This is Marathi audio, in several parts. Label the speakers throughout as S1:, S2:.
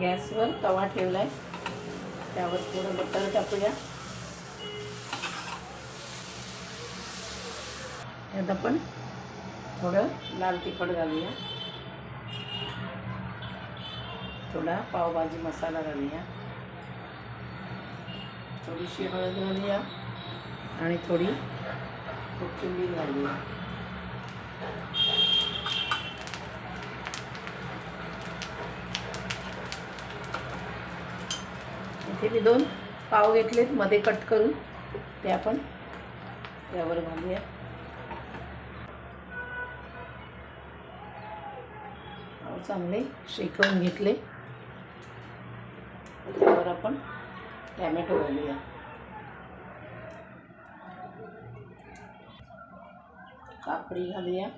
S1: गॅसवर तवा ठेवला आहे त्यावर थोडं बटर टाकूया. त्यात आपण थोडं लाल तिखट घालूया. थोडा पावभाजी मसाला घालूया. थोडीशी हळद घालूया आणि थोडी कोथिंबीर घालूया. इथे मी दोन पाव घेतलेत मध्ये कट करून. ते आपण यावर घालूया. पाव चांगले शेकवून घेतले. त्यावर आपण टॅमॅटो घालूया. काकडी घालूया.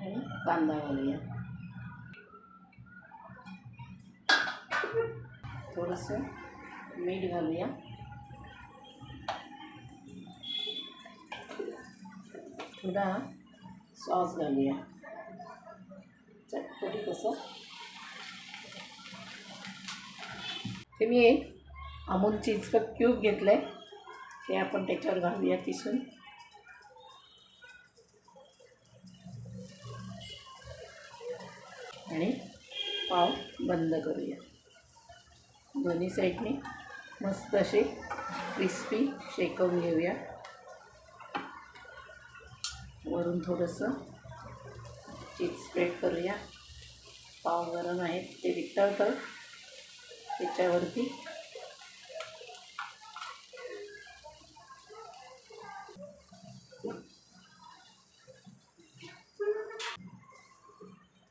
S1: आणि कांदा घालूया. थोडंसं मीठ घालूया. थोडा सॉस घालूया. चटपटी कसं? ते मी एक अमूल चीजचं क्यूब घेतलं आहे ते आपण त्याच्यावर घालूया किसून. आणि पाव बंद करूया. दोन्ही साईडने मस्त असे क्रिस्पी शेकवून घेऊया. वरून थोडंसं चीज स्प्रेड करूया. पाव गरम आहेत ते वितळतं त्याच्यावरती.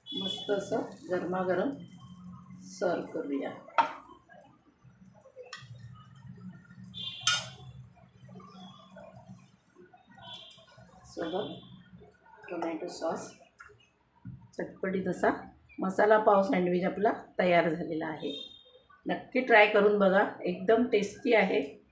S1: मस्त असं गरमागरम सर्व करूया. सोबत टोमॅटो सॉस. चटपटीत असा मसाला पाव सँडविच आपला तयार झालेला आहे. नक्की ट्राय करून बघा. एकदम टेस्टी आहे.